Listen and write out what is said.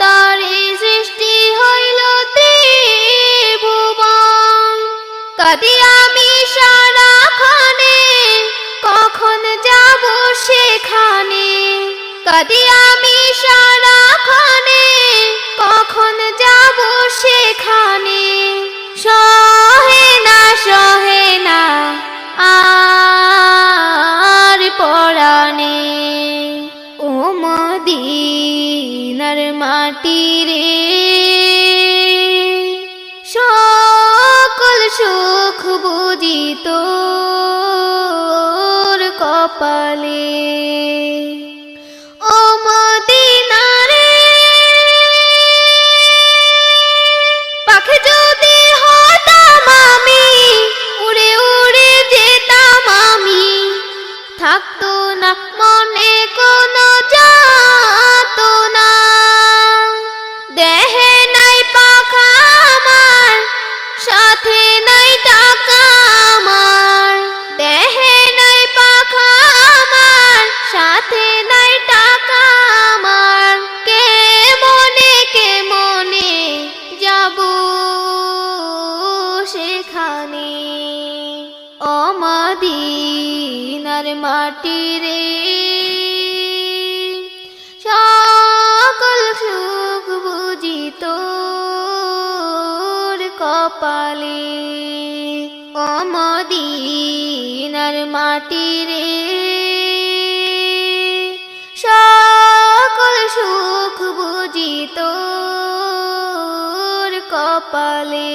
তোর সৃষ্টি হইল ত্রিভুবন। কাদি আমি কখন যাব সেখানে? কাদি আমি সারাখানে কখন যাব সেখানে? মদিনার মাটি রে সকল সুখ বুঝি তোর কপালে। ও মদিনারে পাখি সেখানে অমাদিনার মাটি রে সকল সুখ বুঝি তোর কপালে। অমদিনার মাটি রে সকল সুখ বুঝি তোর কপালে।